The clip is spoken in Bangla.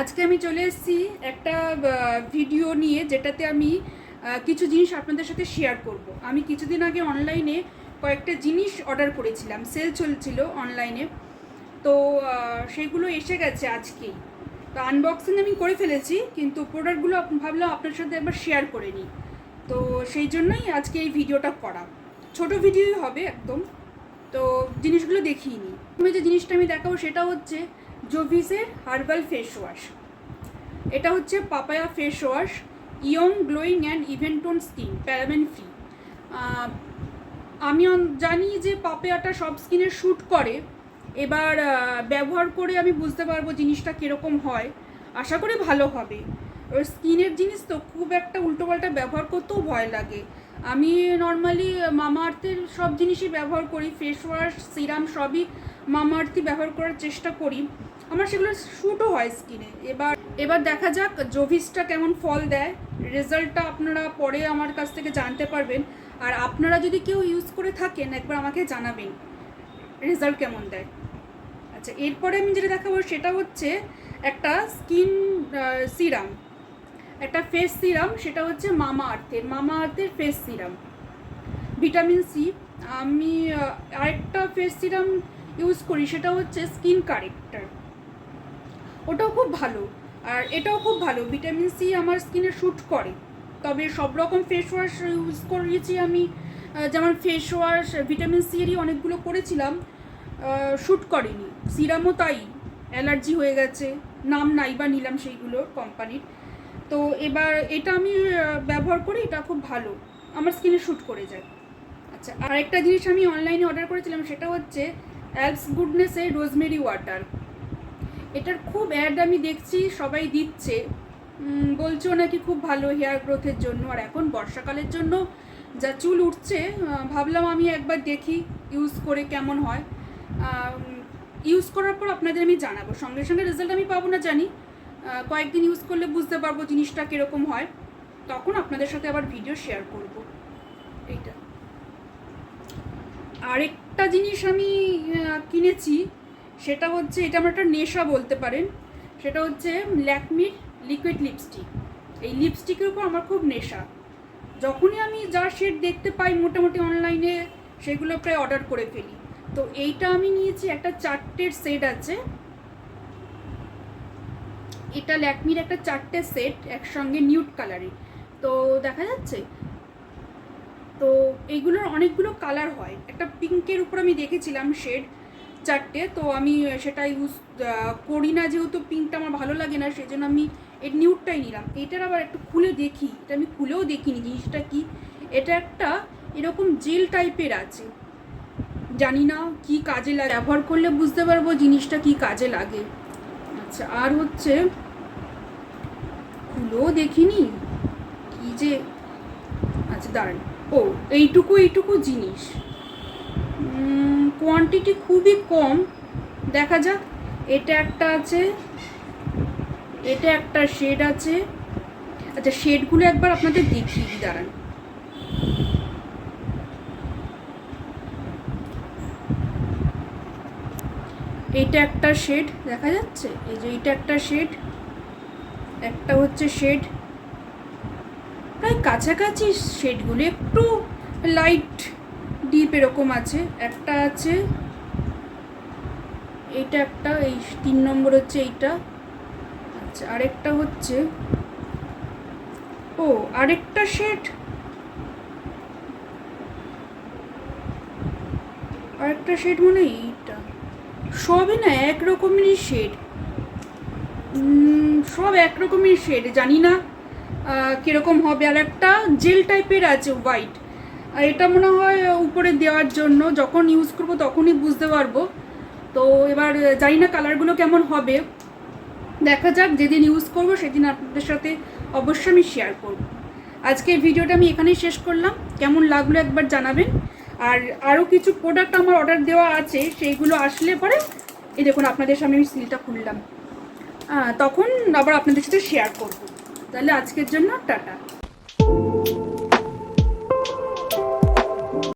আজকে আমি চলে এসেছি একটা ভিডিও নিয়ে যেটাতে আমি কিছু জিনিস আপনাদের সাথে শেয়ার করব। আমি কিছুদিন আগে অনলাইনে কয়েকটা জিনিস অর্ডার করেছিলাম। সেল চলছিল অনলাইনে তো সেগুলো এসে গেছে আজকেই। তো আনবক্সিং আমি করে ফেলেছি, কিন্তু প্রোডাক্টগুলো ভাবলাম আপনার সাথে একবার শেয়ার করে নিই। তো সেই জন্যই আজকে এই ভিডিওটা করা। ছোট ভিডিওই হবে একদম। তো জিনিসগুলো দেখিয়ে নিই। প্রথমে যে জিনিসটা আমি দেখাবো সেটা হচ্ছে জোভিসের হার্বাল ফেস ওয়াশ এটা হচ্ছে papaya face wash young glowing and even tone skin paraben free আমি জানি যে পাপায়াটা সব স্কিনে শ্যুট করে, এবার ব্যবহার করে আমি বুঝতে পারব জিনিসটা কীরকম হয়। আশা করি ভালো হবে। ওর স্কিনের জিনিস তো খুব একটা উল্টোপাল্টা ব্যবহার করতেও ভয় লাগে। আমি নর্মালি মামা আর্থের সব জিনিসই ব্যবহার করি ফেস ওয়াশ সিরাম সবই মামা আর্থই ব্যবহার করার চেষ্টা করি। আমার সেগুলো শ্যুটও হয় স্কিনে এবার এবার দেখা যাক জোভিসটা কেমন ফল দেয়। রেজাল্টটা আপনারা পরে আমার কাছ থেকে জানতে পারবেন। আর আপনারা যদি কেউ ইউজ করে থাকেন, একবার আমাকে জানাবেন রেজাল্ট কেমন দেয়। আচ্ছা এরপরে আমি যেটা দেখাবো সেটা হচ্ছে একটা স্কিন সিরাম একটা ফেস সিরাম, সেটা হচ্ছে মামা আর্থের মামা আর্থের ফেস সিরাম। Vitamin C. আমি আরেকটা ফেস সিরাম ইউজ করি, সেটা হচ্ছে স্কিন কারেক্টার। ওটাও খুব ভালো, আর এটাও খুব ভালো। ভিটামিন সি আমার স্কিনে শ্যুট করে। তবে সব রকম ফেস ওয়াশ ইউজ করেছি আমি যেমন ফেস ওয়াশ ভিটামিন সি এরই অনেকগুলো করেছিলাম শ্যুট করেনি। সিরামও তাই, অ্যালার্জি হয়ে গেছে, নাম নাই বা নিলাম সেইগুলোর কোম্পানির তো এবার এটা আমি ব্যবহার করি এটা খুব ভালো। আমার স্কিনে শ্যুট করে যায়। আচ্ছা আরেকটা জিনিস আমি অনলাইনে অর্ডার করেছিলাম, সেটা হচ্ছে অ্যালস গুডনেসের রোজমেরি ওয়াটার এটার খুব অ্যাড আমি দেখছি, সবাই দিচ্ছে। বলছেও নাকি খুব ভালো হেয়ার গ্রোথের জন্য। আর এখন বর্ষাকালের জন্য যা চুল উঠছে ভাবলাম আমি একবার দেখি ইউজ করে কেমন হয়। ইউজ করার পর আপনাদের আমি জানাব। সঙ্গে সঙ্গে রেজাল্ট আমি পাবো না জানি। কয়েকদিন ইউজ করলে বুঝতে পারব জিনিসটা কীরকম হয়। তখন আপনাদের সাথে আবার ভিডিও শেয়ার করব। এইটা। আরেকটা জিনিস আমি কিনেছি, সেটা হচ্ছে, এটা আমার একটা নেশা বলতে পারেন, সেটা হচ্ছে ল্যাকমির লিকুইড লিপস্টিক এই লিপস্টিকের উপর আমার খুব নেশা। যখনই আমি যা শেড দেখতে পাই মোটামুটি অনলাইনে সেগুলো প্রায় অর্ডার করে ফেলি। তো এইটা আমি নিয়েছি, একটা চারটের সেট আছে। এটা ল্যাকমির একটা চারটে সেট একসঙ্গে নিউট কালারে তো দেখা যাচ্ছে? তো এইগুলোর অনেকগুলো কালার হয়। একটা পিঙ্কের উপর আমি দেখেছিলাম শেড চারটে, তো আমি সেটা ইউজ করি না যেহেতু পিঙ্কটা আমার ভালো লাগে না সেই জন্য আমি এই নিউটটাই নিলাম। এটার আবার একটু খুলে দেখি, এটা আমি খুলেও দেখিনি জিনিসটা কি। এটা একটা এরকম জেল টাইপের আছে। জানি না কি কাজে লাগে, ব্যবহার করলে বুঝতে পারব জিনিসটা কি কাজে লাগে। আচ্ছা আর হচ্ছে খুলেও দেখিনি? কি যে? আচ্ছা দাঁড়ান। ও, এইটুকু এইটুকু জিনিস। কোয়ান্টিটি খুবই কম। দেখা যাক, এটা একটা আছে, এটা একটা শেড আছে। আচ্ছা শেডগুলো একবার আপনাদের দিই, দাঁড়ান। এইটা একটা শেড দেখা যাচ্ছে? এই যে এইটা একটা শেড একটা হচ্ছে শেড। প্রায় কাছাকাছি শেডগুলো, একটু লাইট ডিপ এরকম আছে। একটা আছে এইটা একটা, এই তিন নম্বর হচ্ছে এইটা। আচ্ছা আরেকটা হচ্ছে, ও, আরেকটা শেড। আরেকটা শেড মানে এইটা। সবই না এক রকমেরই শেড সব এক রকমের শেড জানি না কীরকম হবে। আর একটা জেল টাইপের আছে হোয়াইট আর এটা মনে হয় উপরে দেওয়ার জন্য, যখন ইউজ করব তখনই বুঝতে পারব। তো এবার জানি না কালারগুলো কেমন হবে। দেখা যাক, যেদিন ইউজ করব সেদিন আপনাদের সাথে অবশ্যই আমি শেয়ার করব। আজকে ভিডিওটা আমি এখানেই শেষ করলাম। কেমন লাগল একবার জানাবেন। আর আরও কিছু প্রোডাক্ট আমার অর্ডার দেওয়া আছে, সেইগুলো আসলে পরে এই দেখুন, আপনাদের সামনে আমি সিলটা খুললাম। তখন আবার আপনাদের সাথে শেয়ার করব। তাহলে আজকের জন্য টাটা।